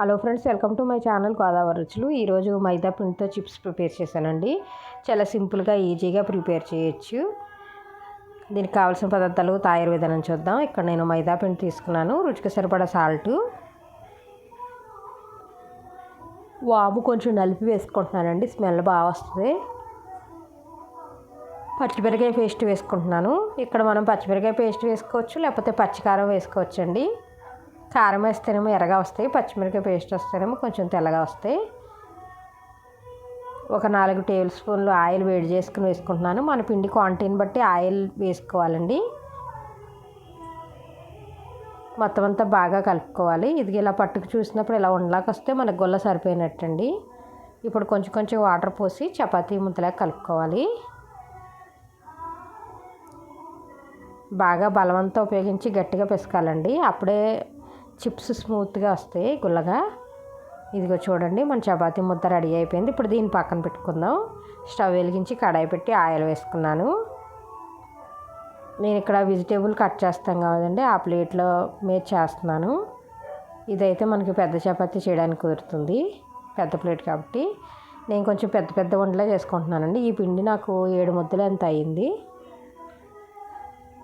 Hello friends welcome to my channel Godavari రుచులు. ఈరోజు మైదా పిండితో చిప్స్ ప్రిపేర్ చేశానండి. చాలా సింపుల్గా ఈజీగా ప్రిపేర్ చేయొచ్చు. దీనికి కావాల్సిన పదార్థాలు తయారు విధానం చూద్దాం. ఇక్కడ నేను మైదా పిండి తీసుకున్నాను. రుచికి సరిపడా సాల్టు. వాము కొంచెం నలిపి వేసుకుంటున్నానండి. స్మెల్ బాగా వస్తుంది. పచ్చిమిరకాయ పేస్ట్ వేసుకుంటున్నాను. ఇక్కడ మనం పచ్చిమిరకాయ పేస్ట్ వేసుకోవచ్చు లేకపోతే పచ్చికారం వేసుకోవచ్చు అండి కారం వేస్తేనేమో ఎర్రగా వస్తాయి పచ్చిమిరపకాయ పేస్ట్ వస్తేనేమో కొంచెం తెల్లగా వస్తాయి. ఒక నాలుగు టేబుల్ స్పూన్లు ఆయిల్ వేడి చేసుకుని వేసుకుంటున్నాను. మన పిండి క్వాంటిటీని బట్టి ఆయిల్ వేసుకోవాలండి. మొత్తం అంతా బాగా కలుపుకోవాలి. ఇది ఇలా పట్టుకు చూసినప్పుడు ఇలా ఉండలాకి వస్తే మనకు గొల్ల సరిపోయినట్టండి. ఇప్పుడు కొంచెం కొంచెం వాటర్ పోసి చపాతీ ముద్దలా కలుపుకోవాలి. బాగా బలవంతా ఉపయోగించి గట్టిగా పిసకాలండి. అప్పుడే చిప్స్ స్మూత్గా వస్తాయి గుల్లగా. ఇదిగో చూడండి మన చపాతీ ముద్ద రెడీ అయిపోయింది. ఇప్పుడు దీన్ని పక్కన పెట్టుకుందాం. స్టవ్ వెలిగించి కడాయి పెట్టి ఆయిల్ వేసుకున్నాను. నేను ఇక్కడ వెజిటేబుల్ కట్ చేస్తాం కాదండి ఆ ప్లేట్లో మీద చేస్తున్నాను. ఇదైతే మనకి పెద్ద చపాతీ చేయడానికి కుదురుతుంది పెద్ద ప్లేట్ కాబట్టి. నేను కొంచెం పెద్ద పెద్ద వంటలే చేసుకుంటున్నానండి. ఈ పిండి నాకు ఏడు ముద్దలు ఎంత అయ్యింది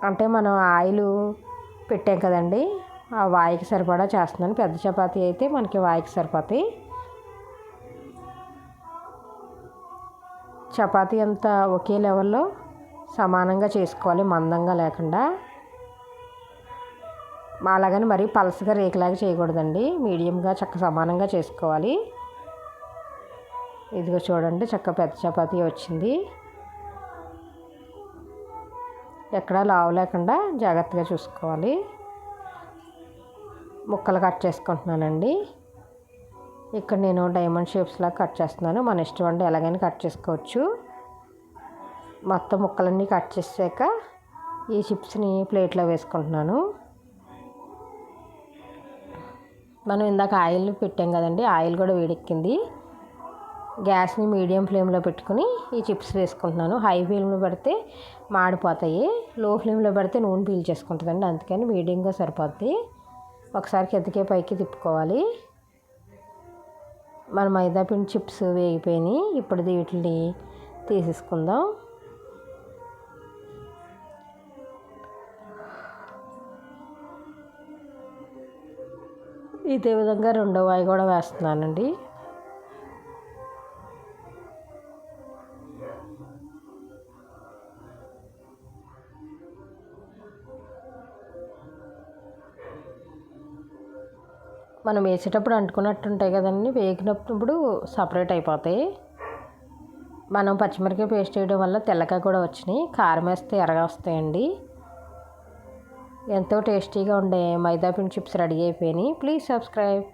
అంటే మనం ఆయిల్ పెట్టాం కదండి ఆ వాయికి సరిపడా చేస్తున్నాను. పెద్ద చపాతీ అయితే మనకి వాయికి సరిపోతాయి. చపాతీ అంతా ఒకే లెవెల్లో సమానంగా చేసుకోవాలి మందంగా లేకుండా. అలాగని మరీ పలసగా రేకులాగా చేయకూడదండి. మీడియంగా చక్క సమానంగా చేసుకోవాలి. ఇదిగో చూడండి చక్క పెద్ద చపాతీ వచ్చింది. ఎక్కడా లావు లేకుండా జాగ్రత్తగా చూసుకోవాలి. ముక్కలు కట్ చేసుకుంటున్నానండి. ఇక్కడ నేను డైమండ్ షేప్స్లా కట్ చేస్తున్నాను. మన ఇష్టం అంటే ఎలాగైనా కట్ చేసుకోవచ్చు. మొత్తం ముక్కలన్నీ కట్ చేసాక ఈ చిప్స్ని ప్లేట్లో వేసుకుంటున్నాను. మనం ఇందాక ఆయిల్ పెట్టాం కదండి ఆయిల్ కూడా వేడెక్కింది. గ్యాస్ని మీడియం ఫ్లేమ్లో పెట్టుకుని ఈ చిప్స్ వేసుకుంటున్నాను. హై ఫ్లేమ్లో పెడితే మాడిపోతాయి. లో ఫ్లేమ్లో పెడితే నూనె పీల్చేసుకుంటుందండి అందుకని మీడియంగా సరిపోద్ది. ఒకసారి కిందకే పైకి తిప్పుకోవాలి. మన మైదా పిండి చిప్స్ వేగిపోయినాయి. ఇప్పుడు వీటిని తీసేసుకుందాం. ఇదే విధంగా రెండో వాయి కూడా వేస్తున్నానండి. మనం వేసేటప్పుడు అంటుకున్నట్టు ఉంటాయి కదండి. వేగినప్పుడు సపరేట్ అయిపోతాయి. మనం పచ్చిమిరకాయ పేస్ట్ వేయడం వల్ల తెల్లగా కూడా వచ్చినాయి. కారం వేస్తే ఎర్రగా వస్తాయండి. ఎంతో టేస్టీగా ఉండే మైదా పిండి చిప్స్ రెడీ అయిపోయినాయి. Please subscribe.